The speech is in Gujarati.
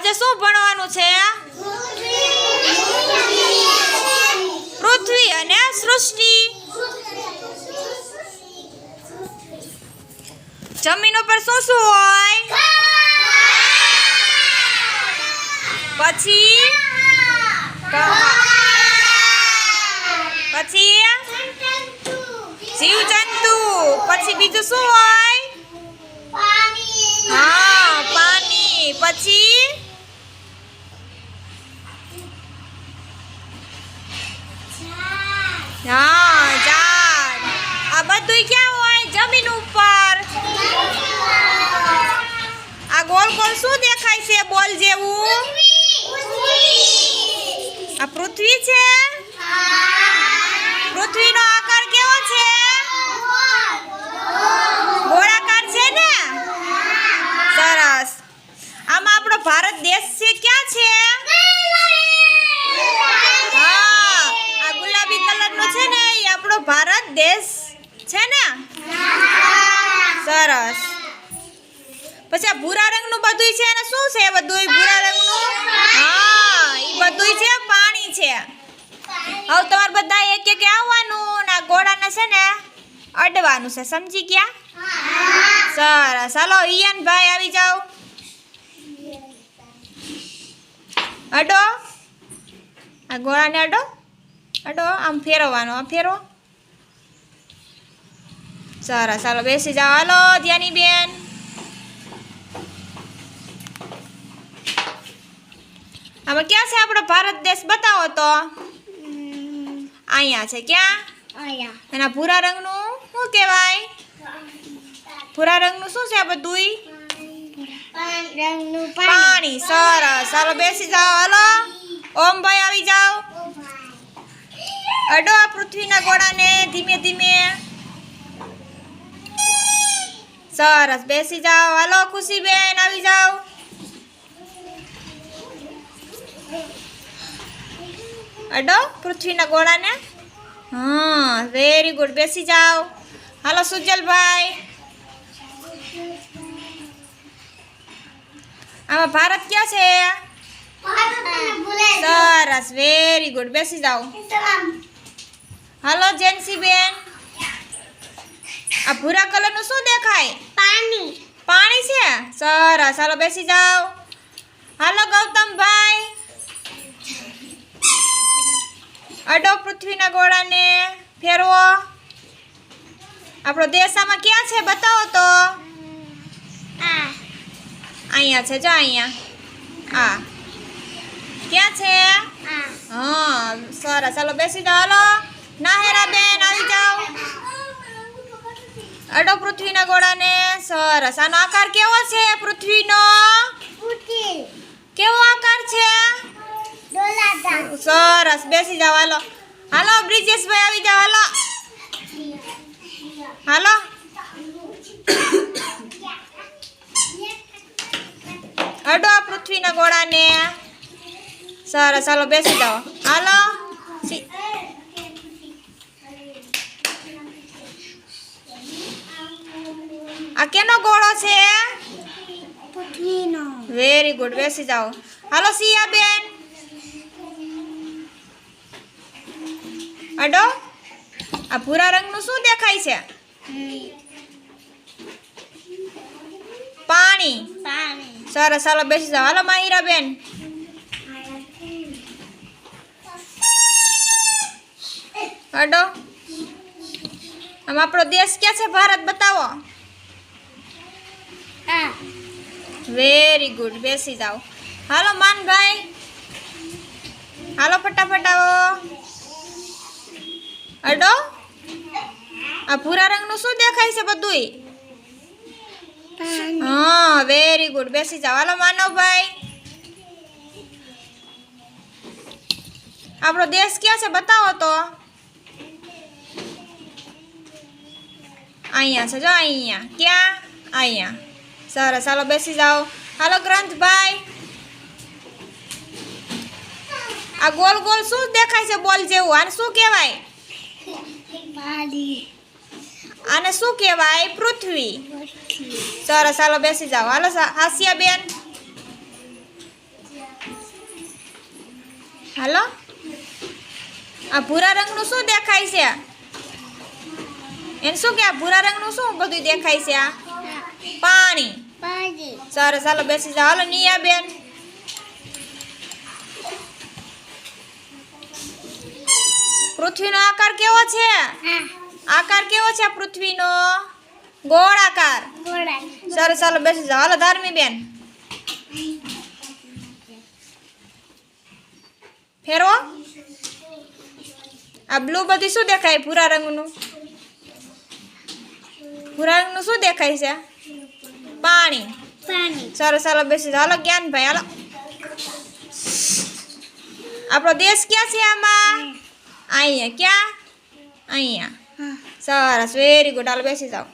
આજે શું ભણવાનું છે? પૃથ્વી અને સૃષ્ટિ. જમીન ઉપર શું શું હોય? પછી? પછી? જીવજંતુ. પછી બીજું શું હોય? હા પાણી. પછી? હા ઝાડ આ બધું ક્યાં હોય? જમીન ઉપર. આ ગોલ ગોલ શું દેખાય છે? બોલ જેવું. આ પૃથ્વી છે પૃથ્વીનો આકાર કેવો છે ગોળાકાર છે ને સરસ આમાં આપણો ભારત દેશ છે ક્યાં છે હા આ ગુલાબી કલરનો છે ને એ આપણો ભારત દેશ છે ને? સરસ. પછી આ ભૂરા રંગનું બધું છે અને શું છે બધું ભૂરા રંગનું? હા, એ બધું છે, પાણી છે. હવે તમારે બધા એક એક આવવાનું ને આ ઘોડાને છે ને અડવાનું છે, સમજી ગયા? સરસ. હાલો, ઈયાનભાઈ આવી જાઓ. અડો. આ ઘોડાને અડો. અડો, આમ ફેરવવાનો આ ફેરવો. સરસ ચાલો બેસી જાઓ હાલો ધ્યાની બેન આમાં ક્યાં છે આપણો ભારત દેશ? બતાવો તો. અહીંયા છે ક્યાં? એના ભૂરા રંગનું શું કહેવાય? ભૂરા રંગનું શું છે આ બધું પાણી. સરસ. ચાલો બેસી જાઓ. હાલો. ઓમભાઈ આવી જાઓ. અડો આ પૃથ્વીના ગોળાને ધીમે ધીમે. સરસ. બેસી જાઓ. હાલો ખુશીબેન આવી જાઓ. અડો પૃથ્વીના ગોળાને. હા વેરી ગુડ બેસી જાઓ. હાલો સુજલભાઈ. આમાં ભારત ક્યાં છે? સરસ વેરી ગુડ બેસી જાઓ. હાલો જેન્સીબેન આ ભૂરા કલરનું શું દેખાય? પાણી. પાણી છે? સરસ. હાલો બેસી જાઓ. હાલો ગૌતમભાઈ. અડો પૃથ્વીના ગોળાને ફેરવો. આપણો દેશ આમાં ક્યાં છે બતાવો તો. અહીંયા છે જો અહીંયા. આ. ક્યાં છે? હા સરસ. ચાલો બેસી જાઓ. હાલો. નાહેરા બેન આવી જાઓ. અડો પૃથ્વીના ગોળાને સરસ. આનો આકાર કેવો છે પૃથ્વીનો? કેવો આકાર છે? સરસ. બેસી જાવ હાલો. હાલો બ્રિજેશભાઈ આવી જાવ હાલો. હાલો. અડો આ પૃથ્વીના ગોળાને. સરસ. હાલો બેસી જાઓ. હાલો. આ કેનો ગોળો છે? વેરી ગુડ બેસી જાઓ. હાલો સિયા બેન. અડો આ ભૂરા રંગનું શું દેખાય છે? પાણી. સરસ હાલો બેસી જાઓ. હાલો માહિરા બેન. અડો. આમ આપણો દેશ ક્યાં છે? ભારત બતાવો. વેરી ગુડ બેસી જાઓ. હાલો માનભાઈ. હાલો ફટાફટ આવો. અડો. આ ભૂરા રંગનું શું દેખાય છે બધુંય? હા વેરી ગુડ બેસી જાઓ. હાલો માનવભાઈ. આપણો દેશ ક્યાં છે બતાવો તો. અહીંયા છે જો અહીંયા. ક્યાં? અહીંયા. સરસ હાલો બેસી જાઓ હાલો ગ્રંથભાઈ આ ગોલ ગોલ શું દેખાય છે બોલ જેવું? આને શું કહેવાય? આને શું કહેવાય? પૃથ્વી. સરસ હાલો બેસી જાઓ હાલો હાસ્યા બેન. હાલો આ ભૂરા રંગનું શું દેખાય છે? એને શું કે આ ભૂરા રંગનું શું બધું દેખાય છે? આ? પાણી. સરસ હાલો બેસી જાઓ. હાલો નિયા બેન. પૃથ્વીનો આકાર કેવો છે? આકાર કેવો છે આ પૃથ્વીનો? ગોળ આકાર. સરસ હાલો બેસી જાઓ. હાલો ધાર્મી બેન. ફેરવો. આ બ્લુ બધી શું દેખાય? ભૂરા રંગનું. ભૂરા રંગનું શું દેખાય છે? પાણી. પાણી. સરસ ચાલો બેસી હાલો જ્ઞાનભાઈ હાલો. આપણો દેશ ક્યાં છે આમાં? અહીંયા ક્યાં? અહીંયા. સરસ વેરી ગુડ હાલો બેસી જાઓ.